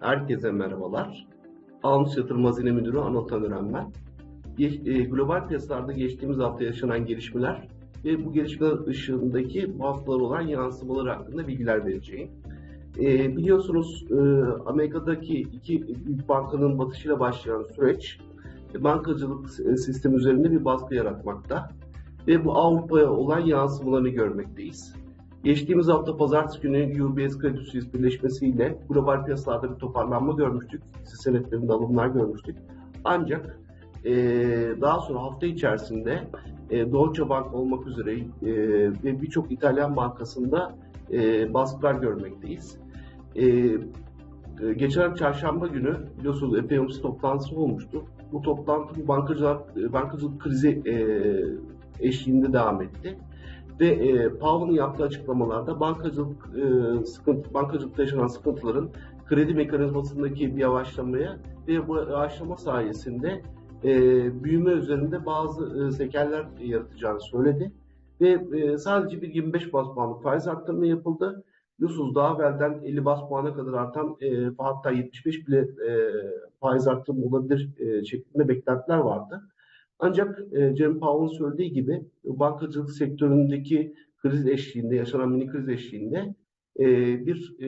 Herkese merhabalar. Almış Yatırım Hazine Müdürü Anıl Tanıran ben. E, global piyasalarda geçtiğimiz hafta yaşanan gelişmeler ve bu gelişmeler ışığındaki bu haftalar olan yansımaları hakkında bilgiler vereceğim. E, biliyorsunuz e, Amerika'daki iki büyük bankanın batışıyla başlayan süreç e, bankacılık s- sistemi üzerinde bir baskı yaratmakta ve bu Avrupa'ya olan yansımalarını görmekteyiz. Geçtiğimiz hafta pazartesi günü UBS Credit Suisse birleşmesiyle global piyasalarda bir toparlanma görmüştük. Hisse senetlerinde alımlar görmüştük. Ancak eee, daha sonra hafta içerisinde e, Deutsche Bank olmak üzere e, ve birçok İtalyan bankasında e, baskılar görmekteyiz. E, e, geçen çarşamba günü biliyorsunuz FOMC toplantısı olmuştu. Bu toplantı bankacılık, e, bankacılık krizi e, eşliğinde devam etti ve e, Powell'ın yaptığı açıklamalarda bankacılık e, sıkıntı, bankacılıkta yaşanan sıkıntıların kredi mekanizmasındaki bir yavaşlamaya ve bu yavaşlama sayesinde e, büyüme üzerinde bazı e, sekeller yaratacağını söyledi. Ve e, sadece bir 25 bas puanlık faiz arttırma yapıldı. Biliyorsunuz daha evvelden 50 bas puana kadar artan e, hatta 75 bile e, faiz arttırma olabilir e, şeklinde beklentiler vardı. Ancak e, Cem Powell'ın söylediği gibi bankacılık sektöründeki kriz eşliğinde, yaşanan mini kriz eşliğinde e, bir e,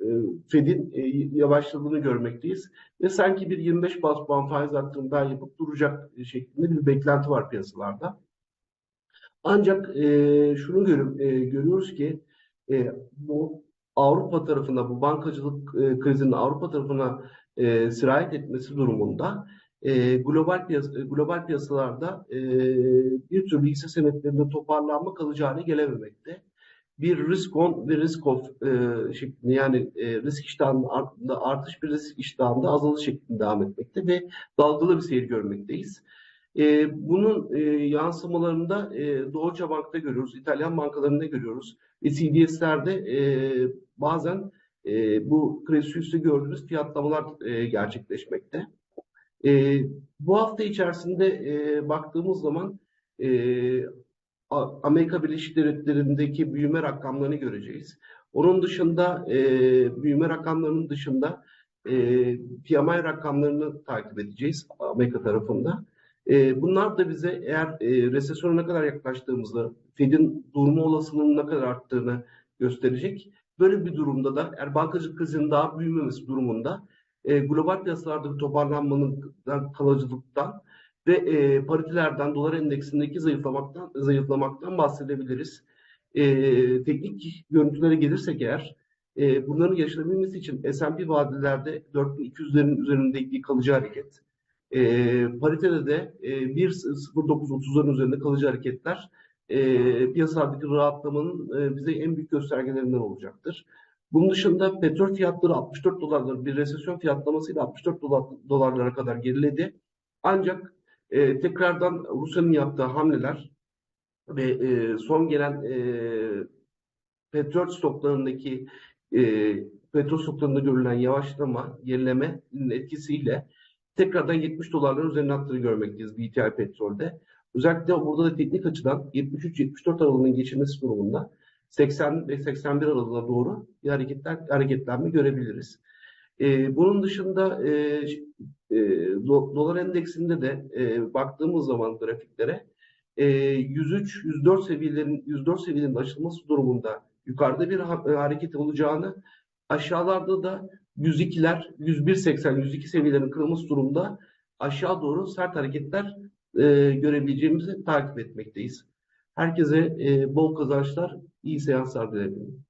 e, Fed'in e, yavaşladığını görmekteyiz. Ve sanki bir 25 bas puan faiz arttırımı daha yapıp duracak şeklinde bir beklenti var piyasalarda. Ancak e, şunu görüp, e, görüyoruz ki e, bu Avrupa tarafına, bu bankacılık e, krizinin Avrupa tarafına e, sirayet etmesi durumunda e, global piyasa, global piyasalarda e, bir türlü hisse senetlerinde toparlanma kalıcı hale gelememekte. Bir risk on ve risk off e, şeklinde yani e, risk iştahında art- artış bir risk iştahında azalış şeklinde devam etmekte ve dalgalı bir seyir görmekteyiz. E, bunun e, yansımalarında e, Deutsche Bank'ta görüyoruz, İtalyan bankalarında görüyoruz ve CDS'lerde e, bazen e, bu Credit Suisse'de gördüğümüz fiyatlamalar e, gerçekleşmekte. E, bu hafta içerisinde e, baktığımız zaman e, Amerika Birleşik Devletleri'ndeki büyüme rakamlarını göreceğiz. Onun dışında e, büyüme rakamlarının dışında e, PMI rakamlarını takip edeceğiz Amerika tarafında. E, bunlar da bize eğer e, resesyona ne kadar yaklaştığımızda, Fed'in durma olasılığının ne kadar arttığını gösterecek. Böyle bir durumda da eğer bankacılık krizinin daha büyümemesi durumunda e, global piyasalarda bir toparlanmanın kalıcılıktan ve e, paritelerden, dolar endeksindeki zayıflamaktan zayıflamaktan bahsedebiliriz. E, teknik görüntülere gelirsek eğer e, bunların yaşanabilmesi için S&P vadelerde 4200'lerin üzerindeki kalıcı hareket, e, paritede de e, 1.0930'ların üzerinde kalıcı hareketler e, piyasalardaki rahatlamanın e, bize en büyük göstergelerinden olacaktır. Bunun dışında petrol fiyatları 64 dolarları bir resesyon fiyatlamasıyla 64 dolar, dolarlara kadar geriledi. Ancak e, tekrardan Rusya'nın yaptığı hamleler ve e, son gelen e, petrol stoklarındaki e, petrol stoklarında görülen yavaşlama, gerilemenin etkisiyle tekrardan 70 dolarların üzerine attığını görmekteyiz BTI petrolde. Özellikle burada da teknik açıdan 73-74 aralığının geçilmesi durumunda 80 ve 81 aralığına doğru bir hareketler, hareketlenme görebiliriz. E, bunun dışında e, e, do- dolar endeksinde de e, baktığımız zaman grafiklere e, 103-104 seviyelerin 104 seviyenin aşılması durumunda yukarıda bir ha- e, hareket olacağını aşağılarda da 102'ler 101-80 102 seviyelerin kırılması durumunda aşağı doğru sert hareketler e, görebileceğimizi takip etmekteyiz. Herkese bol kazançlar, iyi seanslar dilerim.